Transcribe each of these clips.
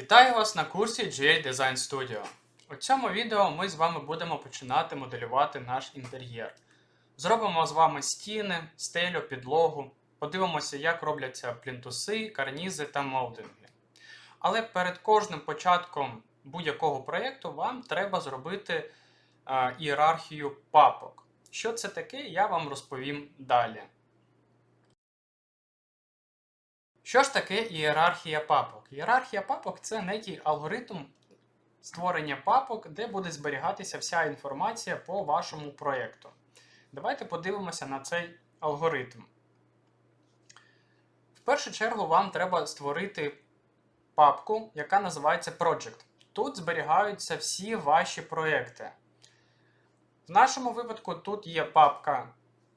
Вітаю вас на курсі GA Design Studio. У цьому відео ми з вами будемо починати моделювати наш інтер'єр. Зробимо з вами стіни, стелю, підлогу, подивимося, як робляться плінтуси, карнізи та молдинги. Але перед кожним початком будь-якого проєкту вам треба зробити е, ієрархію папок. Що це таке, я вам розповім далі. Що ж таке ієрархія папок? Ієрархія папок це некий алгоритм створення папок, де буде зберігатися вся інформація по вашому проєкту. Давайте подивимося на цей алгоритм. В першу чергу вам треба створити папку, яка називається Project. Тут зберігаються всі ваші проєкти. В нашому випадку тут є папка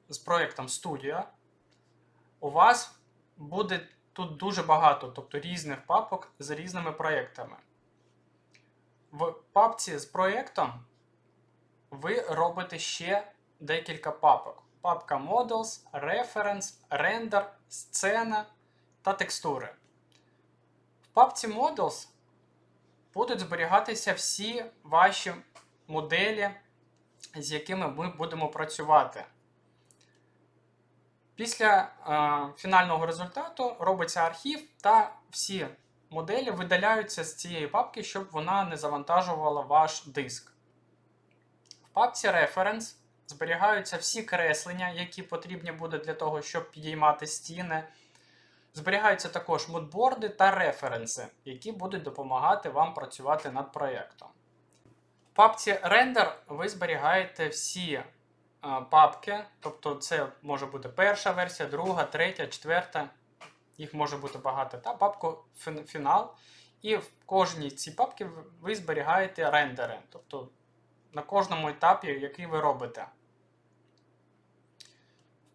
з проєктом Studio. У вас буде тут дуже багато, тобто різних папок з різними проєктами. В папці з проєктом ви робите ще декілька папок: папка Models, Reference, Render, Сцена та текстури. В папці Models будуть зберігатися всі ваші моделі, з якими ми будемо працювати. Після е, фінального результату робиться архів, та всі моделі видаляються з цієї папки, щоб вона не завантажувала ваш диск. В папці Reference зберігаються всі креслення, які потрібні будуть для того, щоб підіймати стіни. Зберігаються також мудборди та референси, які будуть допомагати вам працювати над проєктом. В папці Render ви зберігаєте всі папки, тобто це може бути перша версія, друга, третя, четверта, їх може бути багато, та папку фінал. І в кожній цій папці ви- ви зберігаєте рендери, тобто на кожному етапі, який ви робите.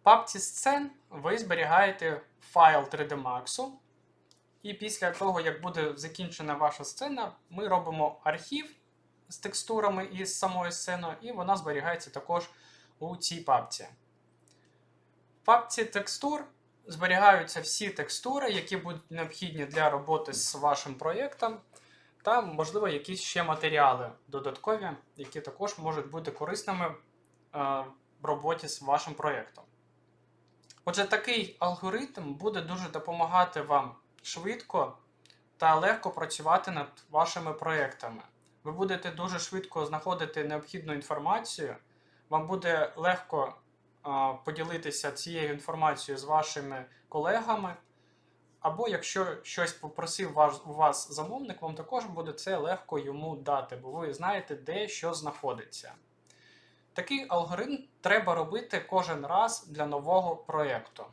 В папці сцен ви зберігаєте файл 3D Max. І після того, як буде закінчена ваша сцена, ми робимо архів з текстурами і з самою сценою, і вона зберігається також у цій папці. В папці текстур зберігаються всі текстури, які будуть необхідні для роботи з вашим проєктом, та, можливо, якісь ще матеріали додаткові, які також можуть бути корисними е, в роботі з вашим проєктом. Отже, такий алгоритм буде дуже допомагати вам швидко та легко працювати над вашими проєктами. Ви будете дуже швидко знаходити необхідну інформацію, вам буде легко поділитися цією інформацією з вашими колегами. Або якщо щось попросив вас, у вас замовник, вам також буде це легко йому дати, бо ви знаєте, де що знаходиться. Такий алгоритм треба робити кожен раз для нового проєкту.